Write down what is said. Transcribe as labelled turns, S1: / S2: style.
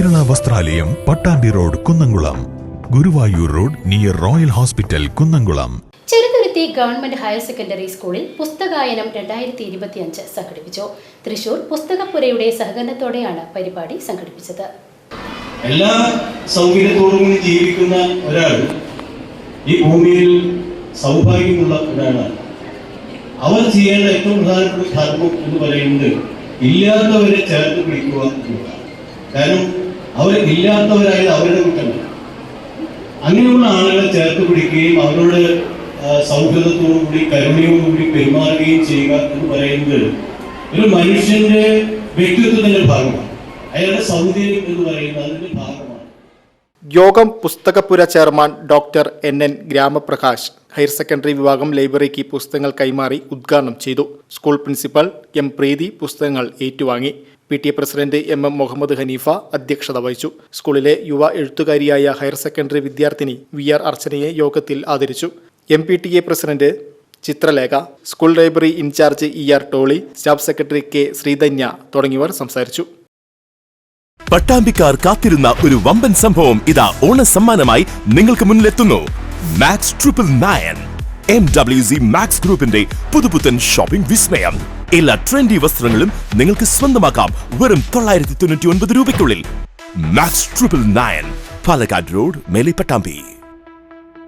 S1: വസ്ത്രാലയം Pattambi road Kunnamkulam. Guruvayur road near Royal Hospital Kunnamkulam.
S2: Cheruthuruthy government higher secondary സ്കൂളിൽ പുസ്തകായനം രണ്ടായിരത്തി ഇരുപത്തിയഞ്ച് സംഘടിപ്പിച്ചു. തൃശൂർ പുസ്തകപ്പുരയുടെ സഹകരണത്തോടെയാണ് പരിപാടി സംഘടിപ്പിച്ചത്.
S3: എല്ലാ സൗകര്യത്തോടും കൂടി ജീവിക്കുന്ന ഒരാൾ ഈ ഭൂമിയിൽ സൗഭാഗ്യമുള്ള ഒരാളാണ്. അവർ ചെയ്യേണ്ട ഏറ്റവും പ്രധാനപ്പെട്ട ധർമ്മം എന്ന് പറയുന്നത് ഇല്ലാത്തവരെ ചേർത്ത് പിടിക്കുക എന്നുള്ളതാണ് കാരണം അവർ ഇല്ലാത്തവരായത് അവരുടെ കുറ്റമല്ല. അങ്ങനെയുള്ള ആളുകളെ ചേർത്ത് പിടിക്കുകയും അവരോട് സൗഹൃദത്തോടുകൂടി കരുണയോടുകൂടി പെരുമാറുകയും ചെയ്യുക എന്ന് പറയുന്നത് ഒരു മനുഷ്യന്റെ വ്യക്തിത്വത്തിന്റെ ഭാഗമാണ്. അയാളുടെ സൗന്ദര്യം എന്ന് പറയുന്നത് അതിന്റെ ഭാഗമാണ്.
S4: യോഗം പുസ്തകപ്പുര chairman doctor N N Gramaprakash higher secondary വിഭാഗം ലൈബ്രറിക്ക് പുസ്തകങ്ങൾ കൈമാറി ഉദ്ഘാടനം ചെയ്തു. സ്കൂൾ പ്രിൻസിപ്പൽ എം പ്രീതി പുസ്തകങ്ങൾ ഏറ്റുവാങ്ങി. P T A president M M Muhammad Haneefa അധ്യക്ഷത വഹിച്ചു. സ്കൂളിലെ യുവ എഴുത്തുകാരിയായ ഹയർ സെക്കൻഡറി വിദ്യാർത്ഥിനി വി ആർ അർച്ചനയെ യോഗത്തിൽ ആദരിച്ചു. M P T A president Chithralekha school library in charge E R Tolly staff secretary K Sreedhanya തുടങ്ങിയവർ സംസാരിച്ചു.
S5: പട്ടാമ്പിക്കാർ കാത്തിരുന്ന ഒരു വമ്പൻ സംഭവം ഇതാ ഓണ സമ്മാനമായി നിങ്ങൾക്ക് മുന്നിലെത്തുന്നു. Max triple nine M W C Max ഗ്രൂപ്പിന്റെ പുതുപുത്തൻ ഷോപ്പിംഗ് വിസ്മയം. എല്ലാ ട്രെൻഡി വസ്ത്രങ്ങളും നിങ്ങൾക്ക് സ്വന്തമാക്കാം വെറും തൊള്ളായിരത്തി തൊണ്ണൂറ്റി ഒൻപത് രൂപയ്ക്കുള്ളിൽ. Max triple nine Palakkad road മേലെ പട്ടാമ്പി.